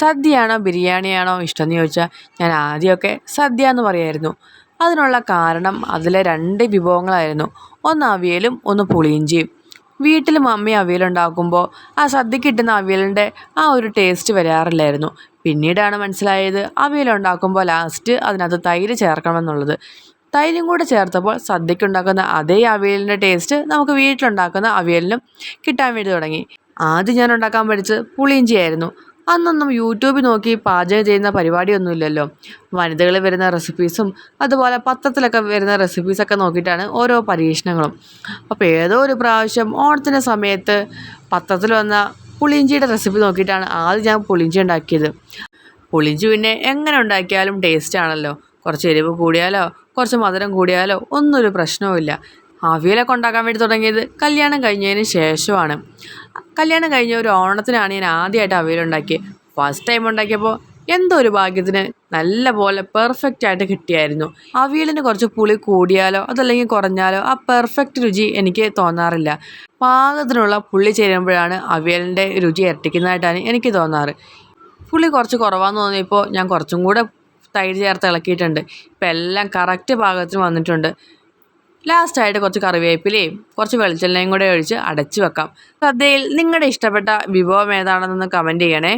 സദ്യയാണോ ബിരിയാണിയാണോ ഇഷ്ടം എന്ന് ചോദിച്ചാൽ ഞാൻ ആദ്യമൊക്കെ സദ്യ എന്ന് പറയായിരുന്നു. അതിനുള്ള കാരണം അതിലെ രണ്ട് വിഭവങ്ങളായിരുന്നു. ഒന്ന് അവിയലും ഒന്ന് പുളിയിഞ്ചിയും. വീട്ടിൽ മമ്മി അവിയലുണ്ടാക്കുമ്പോൾ ആ സദ്യ കിട്ടുന്ന അവിയലിന്റെ ആ ഒരു ടേസ്റ്റ് വരാറില്ലായിരുന്നു. പിന്നീടാണ് മനസ്സിലായത് അവിയലുണ്ടാക്കുമ്പോൾ ലാസ്റ്റ് അതിനകത്ത് തൈര് ചേർക്കണമെന്നുള്ളത്. തൈരും കൂടെ ചേർത്തപ്പോൾ സദ്യക്കുണ്ടാക്കുന്ന അതേ അവിയലിന്റെ ടേസ്റ്റ് നമുക്ക് വീട്ടിലുണ്ടാക്കുന്ന അവിയലിനും കിട്ടാൻ വേണ്ടി തുടങ്ങി. ആദ്യം ഞാൻ ഉണ്ടാക്കാൻ പഠിച്ചത് പുളിയിഞ്ചിയായിരുന്നു. അന്നൊന്നും യൂട്യൂബിൽ നോക്കി പാചകം ചെയ്യുന്ന പരിപാടിയൊന്നുമില്ലല്ലോ. വനിതകൾ വരുന്ന റെസിപ്പീസും അതുപോലെ പത്രത്തിലൊക്കെ വരുന്ന റെസിപ്പീസൊക്കെ നോക്കിയിട്ടാണ് ഓരോ പരീക്ഷണങ്ങളും. അപ്പോൾ ഏതോ ഒരു പ്രാവശ്യം ഓണത്തിന്റെ സമയത്ത് പത്രത്തിൽ വന്ന പുളിഞ്ചിയുടെ റെസിപ്പി നോക്കിയിട്ടാണ് ആദ്യം ഞാൻ പുളിഞ്ചി ഉണ്ടാക്കിയത്. പുളിഞ്ചി പിന്നെ എങ്ങനെ ഉണ്ടാക്കിയാലും ടേസ്റ്റ് ആണല്ലോ. കുറച്ച് എരിവ് കൂടിയാലോ കുറച്ച് മധുരം കൂടിയാലോ ഒന്നും ഒരു പ്രശ്നവുമില്ല. അവിയലൊക്കെ ഉണ്ടാക്കാൻ വേണ്ടി തുടങ്ങിയത് കല്യാണം കഴിഞ്ഞതിന് ശേഷമാണ്. കല്യാണം കഴിഞ്ഞ ഒരു ഓണത്തിനാണ് ഞാൻ ആദ്യമായിട്ട് അവിയലുണ്ടാക്കിയത് ഫസ്റ്റ് ടൈം ഉണ്ടാക്കിയപ്പോൾ എന്തോ ഒരു ഭാഗ്യത്തിന് നല്ല പോലെ പെർഫെക്റ്റ് ആയിട്ട് കിട്ടിയായിരുന്നു. അവിയലിന് കുറച്ച് പുളി കൂടിയാലോ അതല്ലെങ്കിൽ കുറഞ്ഞാലോ ആ പെർഫെക്റ്റ് രുചി എനിക്ക് തോന്നാറില്ല. പാകത്തിനുള്ള പുളി ചേരുമ്പോഴാണ് അവിയലിന്റെ രുചി ഇരട്ടിക്കുന്നതായിട്ടാണ് എനിക്ക് തോന്നാറ്. പുളി കുറച്ച് കുറവാന്ന് തോന്നിയപ്പോൾ ഞാൻ കുറച്ചും കൂടെ തൈര് ചേർത്ത് ഇളക്കിയിട്ടുണ്ട്. ഇപ്പം എല്ലാം കറക്റ്റ് പാകത്തിന് വന്നിട്ടുണ്ട്. ലാസ്റ്റായിട്ട് കുറച്ച് കറിവേപ്പിലയും കുറച്ച് വെളിച്ചെണ്ണയും കൂടെ ഒഴിച്ച് അടച്ചു വെക്കാം. സദ്യയിൽ നിങ്ങളുടെ ഇഷ്ടപ്പെട്ട വിഭവം ഏതാണെന്നൊന്ന് കമന്റ് ചെയ്യണേ.